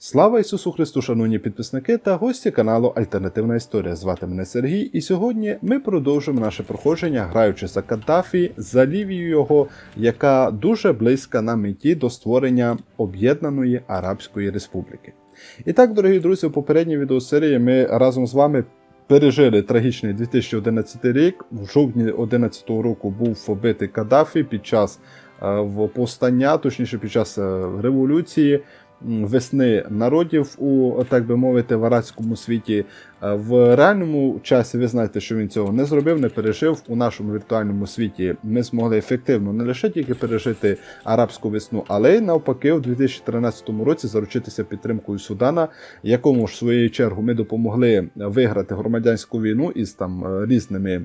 Слава Ісусу Христу, шановні підписники та гості каналу Альтернативна Історія. Звати мене Сергій, і сьогодні ми продовжуємо наше проходження, граючи за Каддафі, за Лівію його, яка дуже близька на меті до створення об'єднаної Арабської Республіки. І так, дорогі друзі, у попередній відеосерії ми разом з вами пережили трагічний 2011 рік. В жовтні 2011 року був вбитий Каддафі під час е, повстання, точніше під час е, революції весни народів у так би мовити в арабському світі. Е, В реальному часі ви знаєте, що він цього не зробив, не пережив. У нашому віртуальному світі ми змогли ефективно не лише тільки пережити арабську весну, але й навпаки, у 2013 році заручитися підтримкою Судана, якому ж в свою чергу ми допомогли виграти громадянську війну із там е, різними.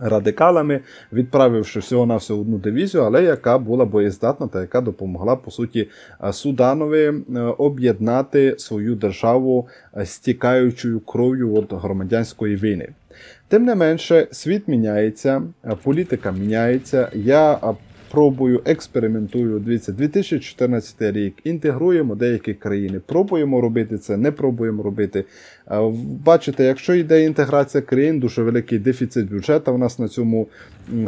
Радикалами, відправивши всього на всього одну дивізію, але яка була боєздатна та яка допомогла по суті е, Суданові е, об'єднати свою державу е, стікаючою кров'ю від громадянської війни. Тим не менше, світ міняється, політика міняється. Я пробую, експериментую. Дивіться, 2014 рік інтегруємо деякі країни. Пробуємо робити це, не пробуємо робити. Е, Бачите, якщо йде інтеграція країн, дуже великий дефіцит бюджету у нас на цьому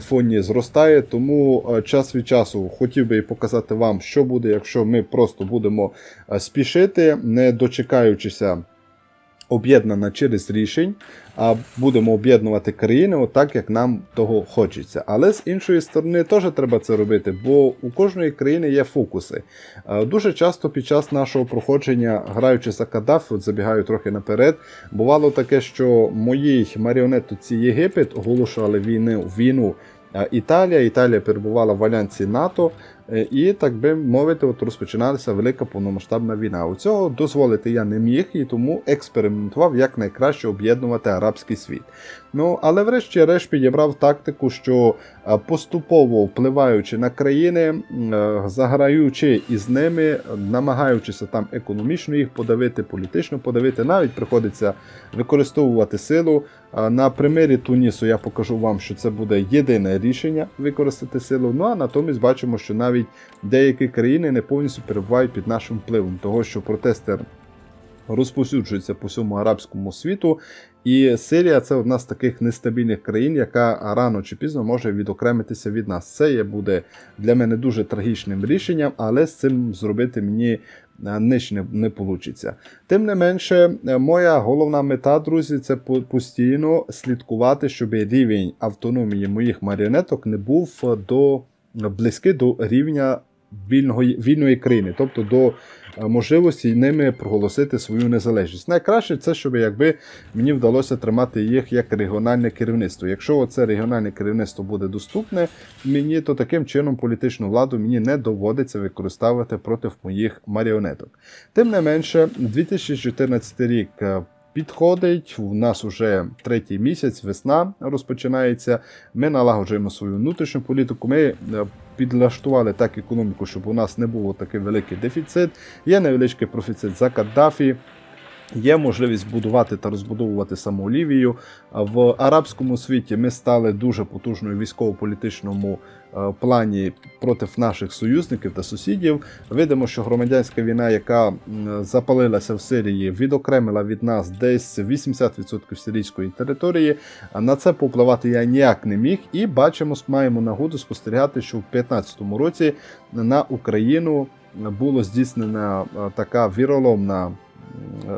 фоні зростає. Тому е, час від часу хотів би і показати вам, що буде, якщо ми просто будемо е, спішити, не дочекаючися об'єднана через рішень, а будемо об'єднувати країни отак, як нам того хочеться. Але з іншої сторони теж треба це робити, бо у кожної країни є фокуси. Е, Дуже часто під час нашого проходження, граючи за Каддафі, от забігаю трохи наперед, бувало таке, що моїй маріонетці Єгипет оголошували війну, війну е, Італія. Італія перебувала в альянсі НАТО, і так би мовити, от розпочиналася велика повномасштабна війна. У цього дозволити я не міг і тому експериментував як найкраще об'єднувати арабський світ. Ну але врешті-решт підібрав тактику, що е, поступово впливаючи на країни, е, заграючи із ними, намагаючися там економічно їх подавити, політично подавити, навіть приходиться використовувати силу. Е, На примірі Тунісу я покажу вам, що це буде єдине рішення використати силу. Ну а натомість бачимо, що навіть деякі країни не повністю перебувають під нашим впливом, того що протести розповсюджуються по всьому арабському світу. І Сирія це одна з таких нестабільних країн, яка рано чи пізно може відокремитися від нас. Це є буде для мене дуже трагічним рішенням, але з цим зробити мені е, ніч не, не вийде. Тим не менше, е, моя головна мета, друзі, це постійно слідкувати, щоб рівень автономії моїх маріонеток не був е, до близький до рівня вільного, вільної країни, тобто до е, можливості ними проголосити свою незалежність. Найкраще це, щоб якби мені вдалося тримати їх як регіональне керівництво. Якщо це регіональне керівництво буде доступне мені, то таким чином політичну владу мені не доводиться використовувати проти моїх маріонеток. Тим не менше, 2014 рік. Підходить, у нас уже третій місяць, весна розпочинається. Ми налагоджуємо свою внутрішню політику. Ми е, підлаштували так економіку, щоб у нас не було такий великий дефіцит. Є невеличкий профіцит за Каддафі. Є можливість будувати та розбудовувати саму Лівію. В арабському світі ми стали дуже потужною військово-політичному е, плані проти наших союзників та сусідів. Видимо, що громадянська війна, яка запалилася в Сирії, відокремила від нас десь 80% сирійської території. А На це повпливати я ніяк не міг. І бачимо, маємо нагоду спостерігати, що в 2015 році на Україну було здійснена е, така віроломна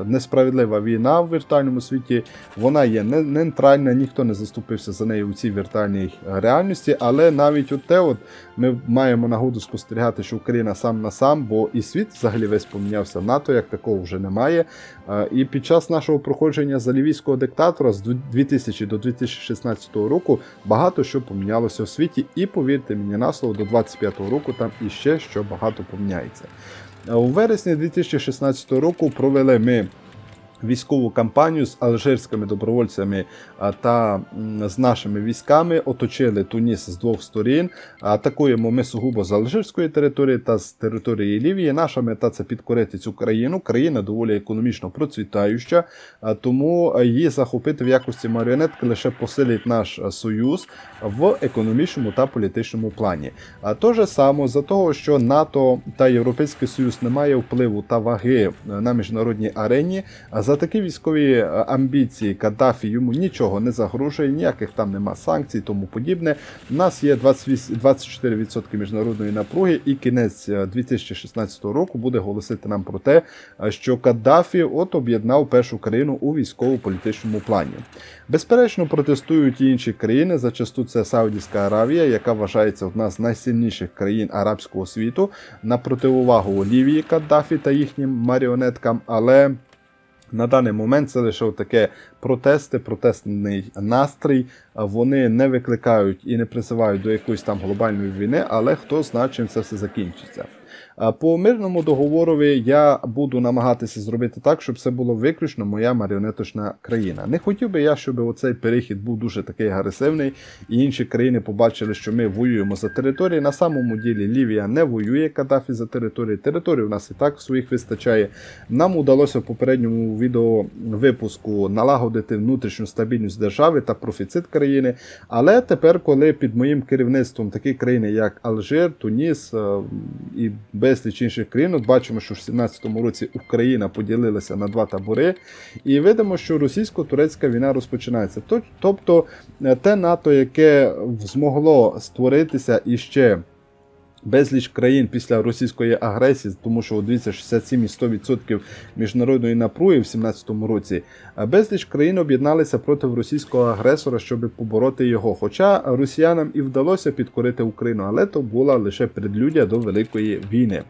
несправедлива війна в віртуальному світі. Вона є не нейтральна, ніхто не заступився за неї у цій віртуальній реальності. Але навіть от те, от ми маємо нагоду спостерігати, що Україна сам на сам, бо і світ взагалі весь помінявся. НАТО як такого вже немає. Е, І під час нашого проходження за лівійського диктатора з 2000 до 2016 року багато що помінялося в світі. І повірте мені на слово, до 25 року там іще що багато поміняється. Во вересни 2016 року провеле ме військову кампанію з алжирськими добровольцями та з нашими військами оточили Туніс з двох сторін. Атакуємо ми сугубо з алжирської території та з території Лівії. Наша мета це підкорити цю країну. Країна доволі економічно процвітаюча, тому її захопити в якості маріонетки лише посилить наш союз в економічному та політичному плані. А то же само за того, що НАТО та Європейський Союз не має впливу та ваги е, на міжнародній арені. А за такі військові е, амбіції Каддафі йому нічого не загрожує, ніяких там нема санкцій, тому подібне. У нас є 28 24% міжнародної напруги, і кінець е, 2016 року буде голосити нам про те, е, що Каддафі от об'єднав першу країну у військово-політичному плані. Безперечно, протестують і інші країни. Зачасту це Саудівська Аравія, яка вважається одна з найсильніших країн арабського світу на противовагу Лівії Каддафі та їхнім маріонеткам. Але на даний момент це лише таке протести, протестний настрій. Вони не викликають і не призивають до якоїсь там глобальної війни, але хто знає, чим це все закінчиться. По мирному договорові я буду намагатися зробити так, щоб це було виключно моя маріонеточна країна. Не хотів би я, щоб оцей перехід був дуже такий агресивний, і інші країни побачили, що ми воюємо за території. На самому ділі Лівія не воює Каддафі за території. Території у нас і так своїх вистачає. Нам удалося в попередньому відео випуску налагодити внутрішню стабільність держави та профіцит країни. Але тепер, коли під моїм керівництвом такі країни, як Алжир, Туніс е, і безліч інших країн, от бачимо, що в 17-му році Україна поділилася на два табори, і видимо, що російсько-турецька війна розпочинається. Тобто е, те НАТО, яке змогло створитися іще безліч країн після російської агресії, тому що дивіться, 67,100% міжнародної напруги в 17-му році. Безліч країн об'єдналися проти російського агресора, щоб побороти його. Хоча росіянам і вдалося підкорити Україну, але то була лише предлюдя до великої війни.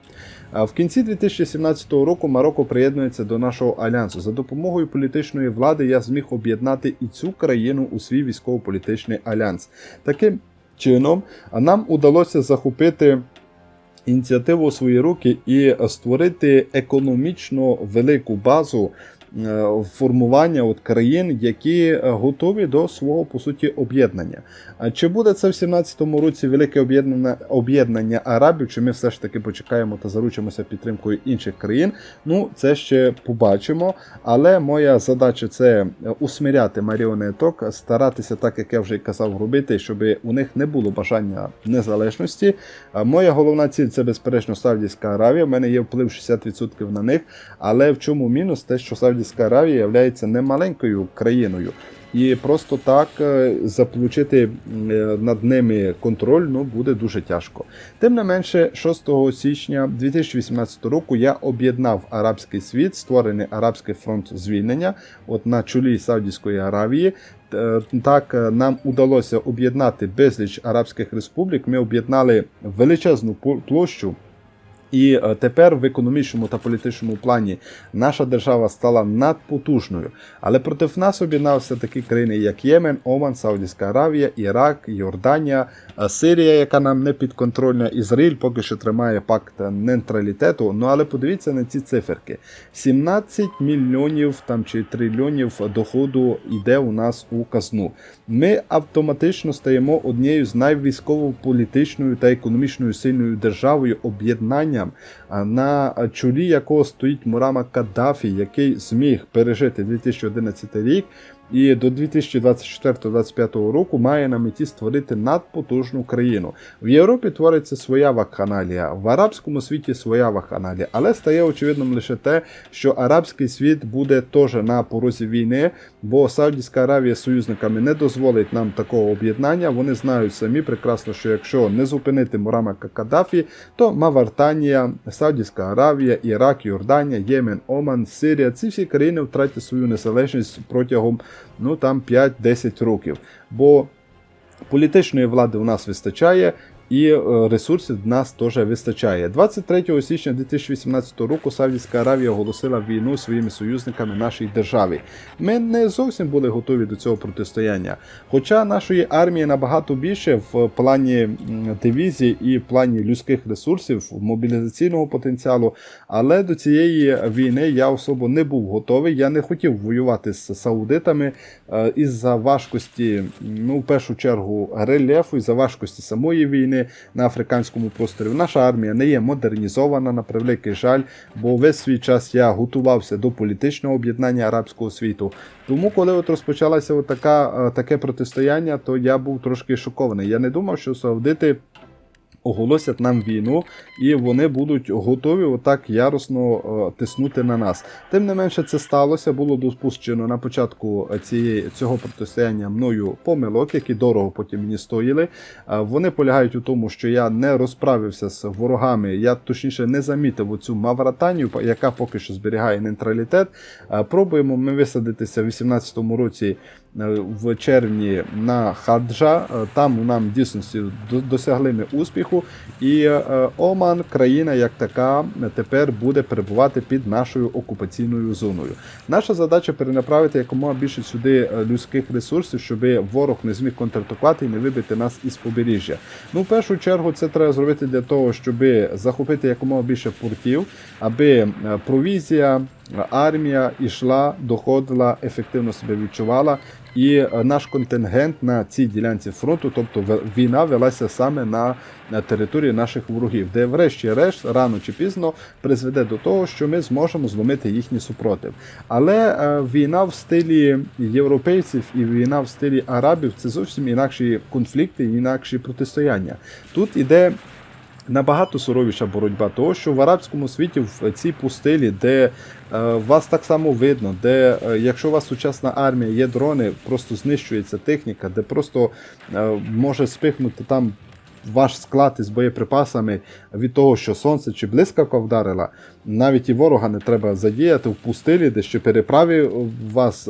В кінці 2017 року Марокко приєднується до нашого альянсу. За допомогою політичної влади я зміг об'єднати і цю країну у свій військово-політичний альянс. Таким чином, а нам удалося захопити ініціативу у свої руки і створити економічно велику базу е, формування от країн, які е, готові до свого по суті об'єднання. А чи буде це в 17-му році велике об'єднання об'єднання арабів? Чи ми все ж таки почекаємо та заручимося підтримкою інших країн? Ну це ще побачимо. Але моя задача це усмиряти маріонеток, старатися, так як я вже казав, робити, щоб у них не було бажання незалежності. Моя головна ціль це безперечно Саудівська Аравія. У мене є вплив 60% на них. Але в чому мінус? Те, що Саудівська Аравія є немаленькою країною. І просто так е, заполучити е, над ними контроль ну, буде дуже тяжко. Тим не менше, 6 січня 2018 року я об'єднав арабський світ, створений Арабський фронт звільнення, от на чолі Саудівської Аравії. Е, Так нам удалося об'єднати безліч арабських республік. Ми об'єднали величезну пл- площу. І е, тепер в економічному та політичному плані наша держава стала надпотужною. Але проти нас об'єдналися такі країни, як Ємен, Оман, Саудівська Аравія, Ірак, Йорданія, е, Сирія, яка нам не підконтрольна, Ізраїль поки що тримає пакт нейтралітету. Ну але подивіться на ці циферки: 17 мільйонів там чи трильйонів доходу йде у нас у казну. Ми автоматично стаємо однією з найвійськово-політичною та економічною сильною державою об'єднанням, а на чолі якого стоїть Мурама Каддафі, який зміг пережити 2011 рік. І до 2024-2025 року має на меті створити надпотужну країну. В Європі твориться своя вакханалія, в арабському світі своя вакханалія. Але стає очевидним лише те, що арабський світ буде теж на порозі війни, бо Саудівська Аравія союзниками не дозволить нам такого об'єднання. Вони знають самі прекрасно, що якщо не зупинити Мурама Каддафі, то Мавартанія, Саудівська Аравія, Ірак, Йорданія, Ємен, Оман, Сирія ці всі країни втратять свою незалежність протягом ну там 5-10 років. Бо політичної влади у нас вистачає, і е, ресурсів в нас теж вистачає. 23 січня 2018 року Саудівська Аравія оголосила війну своїми союзниками нашій державі. Ми не зовсім були готові до цього протистояння. Хоча нашої армії набагато більше в плані м, дивізій і в плані людських ресурсів, мобілізаційного потенціалу, але до цієї війни я особо не був готовий. Я не хотів воювати з саудитами е, із-за важкості, ну, в першу чергу, рельєфу, із-за важкості самої війни на африканському просторі. Наша армія не є модернізована, на превеликий жаль, бо весь свій час я готувався до політичного об'єднання арабського світу. Тому, коли от розпочалося така, е, таке протистояння, то я був трошки шокований. Я не думав, що саудити оголосять нам війну, і вони будуть готові отак яросно е, тиснути на нас. Тим не менше, це сталося, було допущено на початку цієї цього протистояння мною помилок, які дорого потім мені стоїли. Е, Вони полягають у тому, що я не розправився з ворогами, я точніше не замітив оцю Мавратанію, яка поки що зберігає нейтралітет. Е, Пробуємо ми висадитися в 18-му році в червні на Хаджа. Е, Там нам дійсності досягли ми успіху. І е, Оман, країна як така, е, тепер буде перебувати під нашою окупаційною зоною. Наша задача перенаправити якомога більше сюди е, людських ресурсів, щоб ворог не зміг контратакувати і не вибити нас із побережжя. Ну, в першу чергу, це треба зробити для того, щоб захопити якомога більше портів, аби е, провізія, е, армія йшла, доходила, ефективно себе відчувала. І е, наш контингент на цій ділянці фронту, тобто війна велася саме на території наших ворогів, де, врешті-решт, рано чи пізно призведе до того, що ми зможемо зломити їхній супротив. Але е, війна в стилі європейців і війна в стилі арабів це зовсім інакші конфлікти, інакші протистояння. Тут іде набагато суровіша боротьба, того що в арабському світі в цій пустелі, де е, вас так само видно, де е, якщо у вас сучасна армія, є дрони, просто знищується техніка, де просто е, може спихнути там. Ваш склад із боєприпасами від того, що сонце чи блискавка вдарила, навіть і ворога не треба задіяти в пустелі, де ще переправі вас,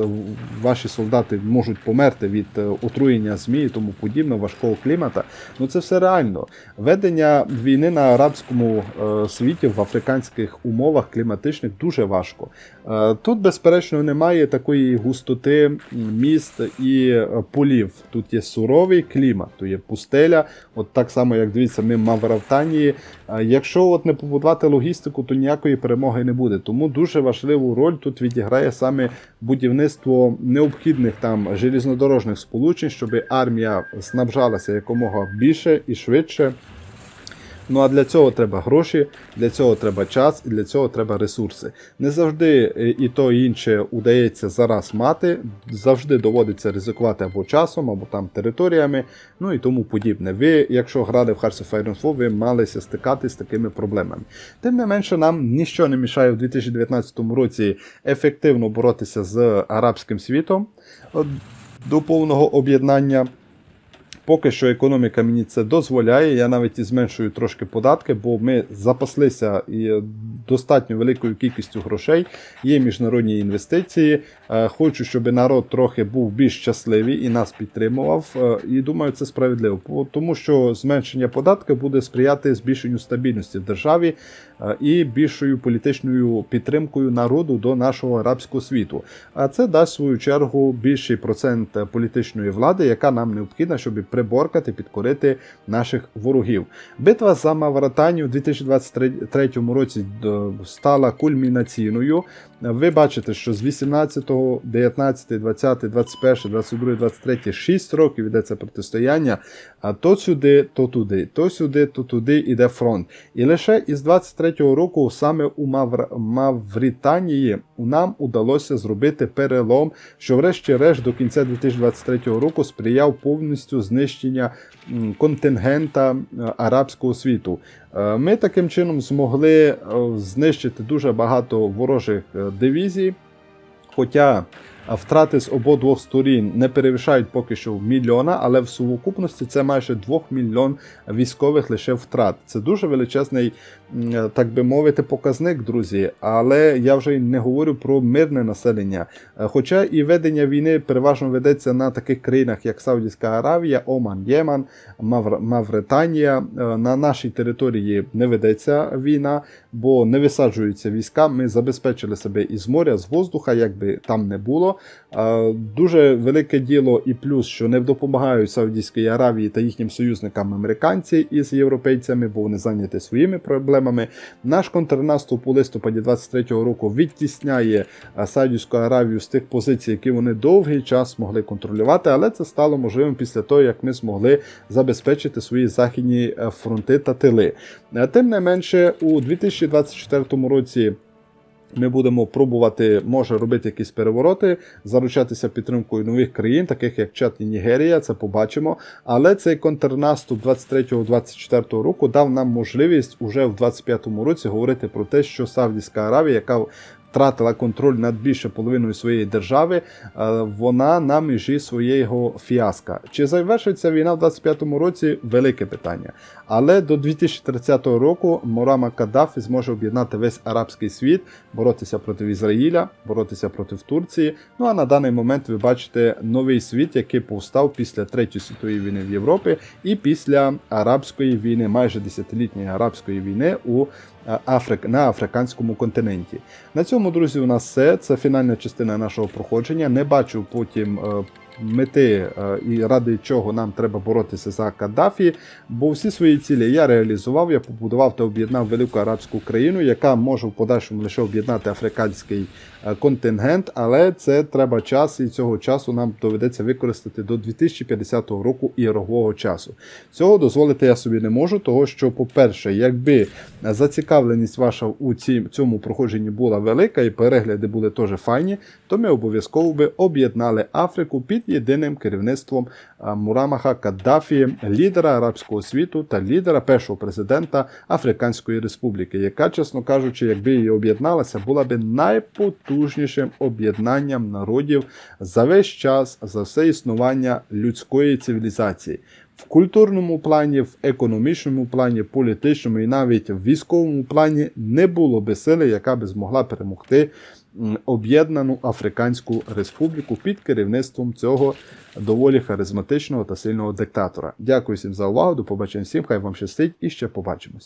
ваші солдати можуть померти від е, отруєння ЗМІ тому подібне, важкого клімата. Ну це все реально. Ведення війни на арабському е, світі в африканських умовах кліматичних дуже важко. Е, тут, безперечно, немає такої густоти міст і е, полів. Тут є суровий клімат, тут є пустеля. От так само, як дивіться, ми в Мавратанії. Е, Якщо от не побудувати логістику, то ніякої перемоги не буде. Тому дуже важливу роль тут відіграє саме будівництво необхідних там железнодорожних сполучень, щоб армія снабжалася якомога більше і швидше. Ну а для цього треба гроші, для цього треба час і для цього треба ресурси. Не завжди е, і то і інше удається зараз мати, завжди доводиться ризикувати або часом, або там територіями, ну і тому подібне. Ви, якщо грали в Hearts of Iron 4, ви малися стикатись з такими проблемами. Тим не менше, нам нічого не мішає в 2019 році ефективно боротися з арабським світом е, до повного об'єднання. Поки що економіка мені це дозволяє. Я навіть і зменшую трошки податки, бо ми запаслися і достатньо великою кількістю грошей. Є міжнародні інвестиції. Е, Хочу, щоб народ трохи був більш щасливий і нас підтримував. Е, І думаю, це справедливо. Тому що зменшення податків буде сприяти збільшенню стабільності в державі е, і більшою політичною підтримкою народу до нашого арабського світу. А це дасть в свою чергу більший процент політичної влади, яка нам необхідна, щоб приборкати, підкорити наших ворогів. Битва за Мавратанію у 2023 році стала кульмінаційною. Ви бачите, що з 18, 19, 20, 21, 22, 23, 6 років йдеться протистояння, а то сюди, то туди, то сюди, то туди йде фронт. І лише із 23-го року саме у Мавр... Мавританії нам удалося зробити перелом, що врешті-решт до кінця 2023 року сприяв повністю знищення контингента е, арабського світу. Е, Ми таким чином змогли е, знищити дуже багато ворожих дивізій. Хоча втрати з обох сторін не перевищають поки що мільйона, але в сукупності це майже 2 мільйон військових лише втрат. Це дуже величезний так би мовити, показник, друзі. Але я вже не говорю про мирне населення. Е, Хоча і ведення війни переважно ведеться на таких країнах, як Саудівська Аравія, Оман, Єман, Мавр... Мавританія. Е, На нашій території не ведеться війна, бо не висаджуються війська. Ми забезпечили себе із моря, з воздуха, як би там не було. Е, Дуже велике діло і плюс, що не допомагають Саудівській Аравії та їхнім союзникам американці із європейцями, бо вони зайняті своїми проблемами. Наш контрнаступ у листопаді 23-го року відтісняє е, Саудівську Аравію з тих позицій, які вони довгий час могли контролювати, але це стало можливим після того, як ми змогли забезпечити свої західні е, фронти та тили. Е, Тим не менше, у 2024 році. Ми будемо пробувати, може робити якісь перевороти, заручатися підтримкою нових країн, таких як Чад і Нігерія, це побачимо. Але цей контрнаступ 23-24 року дав нам можливість уже в 25-му році говорити про те, що Саудівська Аравія, яка втратила контроль над більше половиною своєї держави, е, вона на межі своєго фіаска. Чи завершиться війна в 25-му році? Велике питання. Але до 2030 року Мурама Каддафі зможе об'єднати весь арабський світ, боротися проти Ізраїля, боротися проти Турції. Ну а на даний момент ви бачите новий світ, який повстав після Третьої світової війни в Європі і після арабської війни, майже десятилітньої арабської війни у Африк, на африканському континенті. На цьому, друзі, у нас все. Це фінальна частина нашого проходження. Не бачу потім. е, Мети е, і ради чого нам треба боротися за Каддафі, бо всі свої цілі я реалізував, я побудував та об'єднав велику арабську країну, яка може в подальшому лише об'єднати африканський контингент, але це треба час, і цього часу нам доведеться використати до 2050 року ігрового часу. Цього дозволити я собі не можу, того що, по-перше, якби зацікавленість ваша у цьому проходженні була велика і перегляди були теж файні, то ми обов'язково би об'єднали Африку під єдиним керівництвом Мурамаха Каддафі, лідера арабського світу та лідера першого президента Африканської Республіки, яка, чесно кажучи, якби її об'єдналася, була би найпотужнішим об'єднанням народів за весь час, за все існування людської цивілізації. В культурному плані, в економічному плані, політичному і навіть в військовому плані не було би сили, яка би змогла перемогти об'єднану Африканську Республіку під керівництвом цього доволі харизматичного та сильного диктатора. Дякую всім за увагу. До побачення всім. Хай вам щастить і ще побачимось.